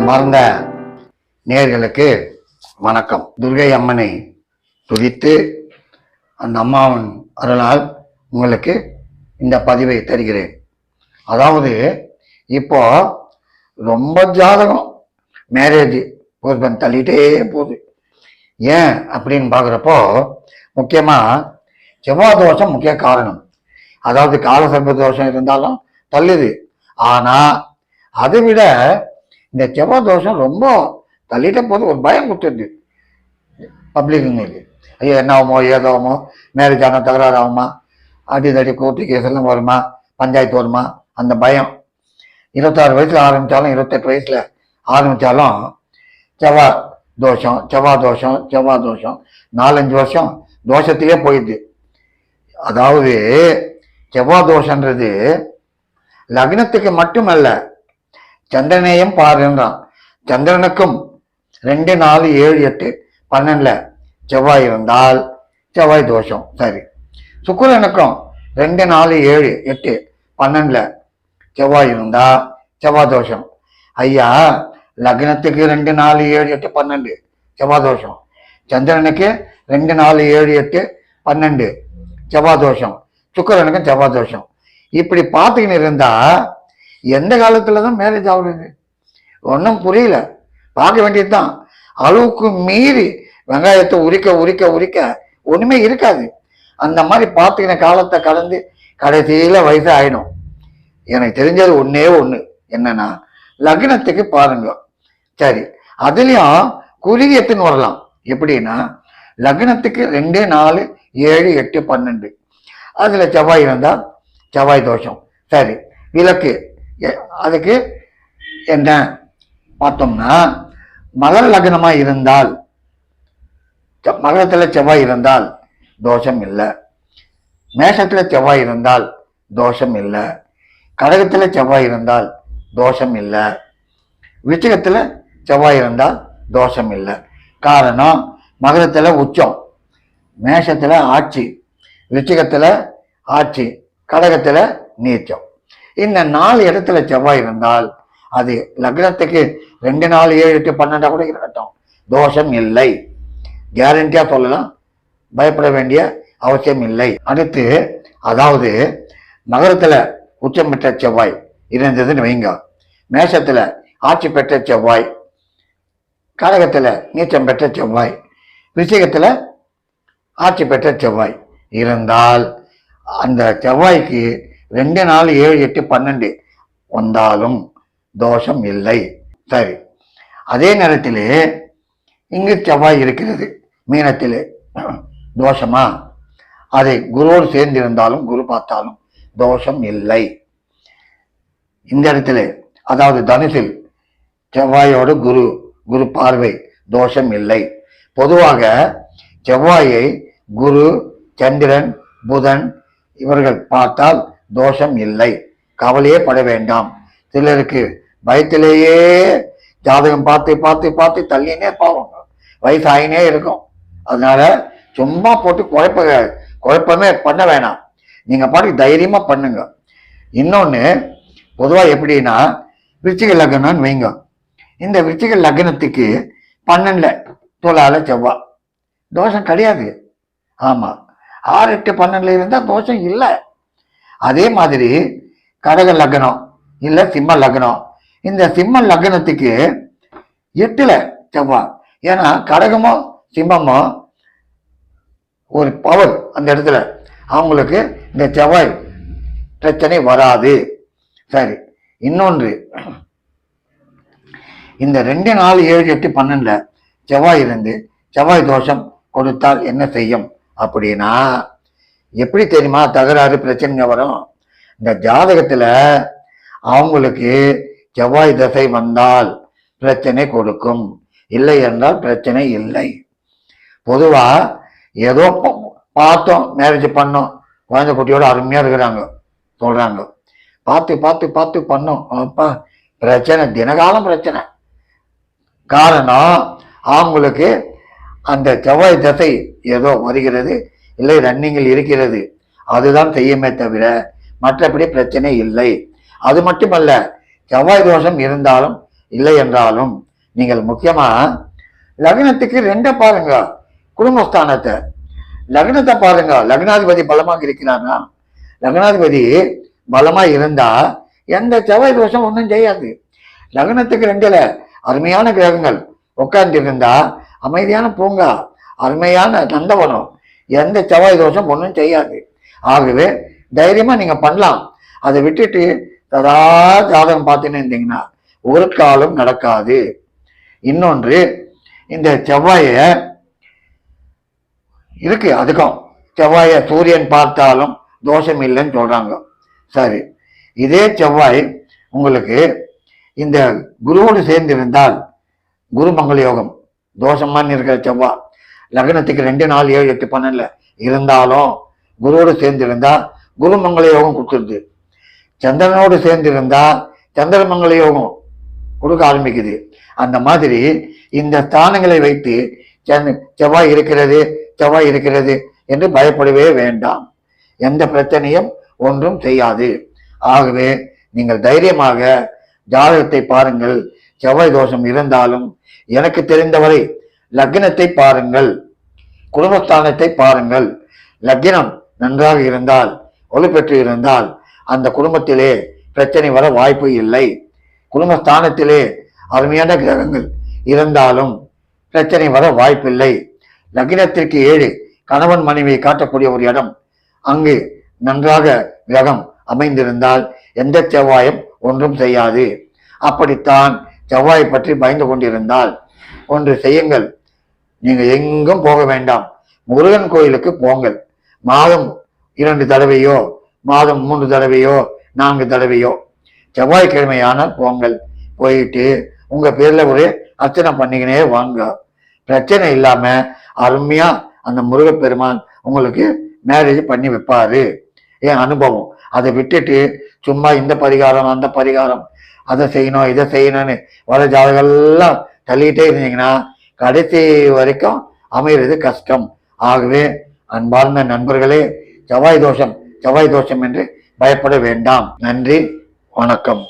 அன்பார்ந்த நேர்களுக்கு வணக்கம். துர்கை அம்மனை துதித்து அந்த அம்மாவின் அருளால் உங்களுக்கு இந்த பதிவை தருகிறேன். அதாவது இப்போ ரொம்ப ஜாதகம் மேரேஜ் போஸ்ட்பன் தள்ளிட்டே போகுது. ஏன் அப்படின்னு பார்க்குறப்போ முக்கியமாக செவ்வாய் தோஷம் முக்கிய காரணம். அதாவது காலசர்ப தோஷம் இருந்தாலும் தள்ளுது. ஆனால் அதை விட இந்த செவ்வாய் தோஷம் ரொம்ப தள்ளிட்ட போது ஒரு பயம் கொடுத்துருது. பப்ளிக்குங்களுக்கு ஐயோ என்ன ஆகுமோ ஏதாகுமோ மேரேஜ் ஆனால் தகராறு ஆகுமா? அடி தடி கோர்ட்டு கேஸ் எல்லாம் வருமா? பஞ்சாயத்து வருமா? அந்த பயம். இருபத்தாறு வயசில் ஆரம்பித்தாலும் இருபத்தெட்டு வயசில் ஆரம்பித்தாலும் செவ்வாய் தோஷம் செவ்வாய் தோஷம் செவ்வாய் தோஷம். நாலஞ்சு வருஷம் தோஷத்தையே போயிடுது. அதாவது செவ்வாய் தோஷன்றது லக்னத்துக்கு மட்டுமல்ல சந்திரனையும் பாருன்றான் சந்திரனுக்கும் ரெண்டு நாலு ஏழு எட்டு பன்னெண்டுல செவ்வாய் இருந்தால் செவ்வாய் தோஷம். சரி. சுக்கரனுக்கும் ரெண்டு நாலு ஏழு எட்டு பன்னெண்டுல செவ்வாய் இருந்தா செவ்வாய் தோஷம். ஐயா லக்னத்துக்கு ரெண்டு நாலு ஏழு எட்டு பன்னெண்டு செவ்வாய் தோஷம். சந்திரனுக்கு ரெண்டு நாலு ஏழு எட்டு பன்னெண்டு செவ்வாய் தோஷம். சுக்கரனுக்கும் செவ்வாய் தோஷம். இப்படி பார்த்துக்கின்னு இருந்தா எந்த காலத்தில் தான் மேரேஜ் ஆகுறது? ஒன்றும் புரியல. பார்க்க வேண்டியது தான் அளவுக்கு மீறி வெங்காயத்தை உரிக்க உரிக்க உரிக்க ஒன்றுமே இருக்காது. அந்த மாதிரி பார்த்துக்கின காலத்தை கடந்து கடைசியில் வயசு ஆகிடும் எனக்கு தெரிஞ்சது ஒன்றே ஒன்று என்னன்னா லக்னத்துக்கு பாருங்க. சரி அதுலேயும் குறுகியத்துன்னு வரலாம். எப்படின்னா லக்னத்துக்கு ரெண்டு நாலு ஏழு எட்டு பன்னெண்டு. அதில் செவ்வாய் இருந்தால் செவ்வாய் தோஷம். சரி விளக்கு. அதுக்கு என்ன பார்த்தோம்னா மகர லக்னமா இருந்தால் செ- மகரத்துல செவ்வாய் இருந்தால் தோஷம் இல்லை. மேஷத்துல செவ்வாய் இருந்தால் தோஷம் இல்லை. கடகத்துல செவ்வாய் இருந்தால் தோஷம் இல்லை. விருச்சிகத்துல செவ்வாய் இருந்தால் தோஷம் இல்லை. காரணம் மகரத்துல உச்சம் மேஷத்துல ஆட்சி விருச்சிகத்துல ஆட்சி கடகத்துல நீச்சம். இந்த நாலு இடத்துல செவ்வாய் இருந்தால் அது லக்னத்துக்கு ரெண்டு நாலு ஏழு எட்டு பன்னெண்டா கூட இருக்கட்டும். தோஷம் இல்லை. கேரண்டியா சொல்லலாம். பயப்பட வேண்டிய அவசியம் இல்லை. அடுத்து அதாவது நகரத்துல உச்சம் பெற்ற செவ்வாய் இருந்ததுன்னு வைங்க. மேஷத்துல ஆட்சி பெற்ற செவ்வாய் கடகத்துல நீச்சம் பெற்ற செவ்வாய் விஷயத்துல ஆட்சி பெற்ற செவ்வாய் இருந்தால் அந்த செவ்வாய்க்கு ரெண்டு நாலு ஏழு எட்டு பன்னெண்டு. வந்தாலும் தோஷம் இல்லை. சரி. அதே நேரத்திலே இங்கு செவ்வாய் இருக்கிறது. மீனத்திலே தோஷமா? அதை குருவோடு சேர்ந்திருந்தாலும் குரு பார்த்தாலும் தோஷம் இல்லை. இந்த இடத்துல அதாவது தனுசில் செவ்வாயோடு குரு குரு பார்வை தோஷம் இல்லை. பொதுவாக செவ்வாயை குரு சந்திரன் புதன் இவர்கள் பார்த்தால் தோஷம் இல்லை. கவலையே பட வேண்டாம். சிலருக்கு பயத்திலேயே ஜாதகம் பார்த்து பார்த்து பார்த்து தள்ளினே போவாங்க வயசாகினே இருக்கும். அதனால சும்மா போட்டு குழப்ப குழப்பமே பண்ண வேணாம். நீங்கள் பாட்டுக்கு தைரியமாக பண்ணுங்க. இன்னொன்று பொதுவாக எப்படின்னா விருச்சிக லக்னம்னு வைங்க. இந்த விருச்சிக லக்னத்துக்கு பன்னெண்டுல தொழால செவ்வாய் தோஷம் கிடையாது. ஆமாம் ஆறு எட்டு பன்னெண்டுல இருந்தால் தோஷம் இல்லை. அதே மாதிரி கடக லக்னம் இல்ல சிம்ம லக்னம். இந்த சிம்ம லக்னத்துக்கு எட்டுல செவ்வாய் ஏன்னா கடகமோ சிம்மமோ ஒரு பவர் அந்த இடத்துல. அவங்களுக்கு இந்த செவ்வாய் பிரச்சனை வராது. சரி இன்னொன்று. இந்த ரெண்டு நாலு ஏழு எட்டு பன்னெண்டுல செவ்வாய் இருந்து செவ்வாய் தோஷம் கொடுத்தால் என்ன செய்யும்? அப்படின்னா எப்படி தெரியுமா தகராறு பிரச்சனைங்க வரும்? இந்த ஜாதகத்துல அவங்களுக்கு செவ்வாய் தசை வந்தால் பிரச்சனை கொடுக்கும். இல்லை என்றால் பிரச்சனை இல்லை. பொதுவா ஏதோ பார்த்தோம் மேரேஜ் பண்ணோம் குழந்தை குட்டியோட அருமையா இருக்கிறாங்க சொல்றாங்க. பார்த்து பார்த்து பார்த்து பண்ணோம். அப்பா பிரச்சனை தினகாலம் பிரச்சனை. காரணம் அவங்களுக்கு அந்த செவ்வாய் தசை ஏதோ வருகிறது. இல்லை ரன்னிங்கில் இருக்கிறது. அதுதான் செய்யுமே தவிர மற்றபடி பிரச்சனை இல்லை. அது மட்டுமல்ல செவ்வாய் தோஷம் இருந்தாலும் இல்லை என்றாலும் நீங்கள் முக்கியமாக லக்னத்துக்கு ரெண்டை பாருங்க குடும்பஸ்தானத்தை. லக்னத்தை பாருங்க லக்னாதிபதி பலமாக இருக்கிறானா லக்னாதிபதி பலமா இருந்தா எந்த செவ்வாய் தோஷம் ஒன்றும் செய்யாது. லக்னத்துக்கு ரெண்டுல அருமையான கிரகங்கள் உட்கார்ந்து இருந்தா அமைதியான பூங்கா அருமையான நந்தவனம் எந்த செவ்வாய் தோஷம் ஒன்றும் செய்யாது. ஆகவே தைரியமாக நீங்கள் பண்ணலாம். அதை விட்டுட்டு சதா ஜாதகம் பார்த்துன்னு இருந்தீங்கன்னா ஒரு காலம் நடக்காது. இன்னொன்று இந்த செவ்வாயை இருக்கு அதுக்கும். செவ்வாயை சூரியன் பார்த்தாலும் தோஷம் இல்லைன்னு சொல்கிறாங்க சரி இதே செவ்வாய் உங்களுக்கு இந்த குருவோடு சேர்ந்து இருந்தால் குருமங்கள யோகம் தோஷமான்னு இருக்கிற செவ்வாய். லக்னத்துக்கு ரெண்டு நாள் ஏழு எட்டு பன்னெண்டுல இருந்தாலும் குருவோடு சேர்ந்து இருந்தா குருமங்கள யோகம் கொடுத்துருது. சந்திரனோடு சேர்ந்து இருந்தா சந்திரமங்கள யோகம் கொடுக்க ஆரம்பிக்குது. அந்த மாதிரி இந்த ஸ்தானங்களை வைத்து செவ்வாய் இருக்கிறது செவ்வாய் இருக்கிறது என்று பயப்படவே வேண்டாம். எந்த பிரச்சனையும் ஒன்றும் செய்யாது. ஆகவே நீங்கள் தைரியமாக ஜாதகத்தை பாருங்கள். செவ்வாய் தோஷம் இருந்தாலும் எனக்கு தெரிந்தவரை லக்னத்தை பாருங்கள். குடும்பஸ்தானத்தை பாருங்கள். லக்னம் நன்றாக இருந்தால் வலுப்பெற்று இருந்தால் அந்த குடும்பத்திலே பிரச்சனை வர வாய்ப்பு இல்லை. குடும்பஸ்தானத்திலே அருமையான கிரகங்கள் இருந்தாலும் பிரச்சனை வர வாய்ப்பில்லை. லக்னத்திற்கு ஏழு கணவன் மனைவியை காட்டக்கூடிய ஒரு இடம். அங்கு நன்றாக கிரகம் அமைந்திருந்தால் எந்த செவ்வாயும் ஒன்றும் செய்யாது. அப்படித்தான் செவ்வாயை பற்றி பயந்து கொண்டிருந்தால். ஒன்று செய்யுங்கள். நீங்க எங்கும் போக வேண்டாம். முருகன் கோயிலுக்கு போங்கள். மாதம் இரண்டு தடவையோ மாதம் மூன்று தடவையோ நான்கு தடவையோ செவ்வாய்க்கிழமையானால் போங்கள். போயிட்டு உங்க பேர்ல ஒரு அர்ச்சனை பண்ணிக்கினே வாங்க. பிரச்சனை இல்லாம அருமையா அந்த முருகப்பெருமான் உங்களுக்கு மேரேஜ் பண்ணி வைப்பாரு. என் அனுபவம்? அதை விட்டுட்டு சும்மா இந்த பரிகாரம் அந்த பரிகாரம் அதை செய்யணும் இதை செய்யணும்னு வர ஜாதகெல்லாம் தள்ளிக்கிட்டே இருந்தீங்கன்னா கடைசி வரைக்கும் அமைகிறது கஷ்டம். ஆகவே அன்பார்ந்த நண்பர்களே செவ்வாய் தோஷம் செவ்வாய் தோஷம் என்று பயப்பட வேண்டாம். நன்றி வணக்கம்.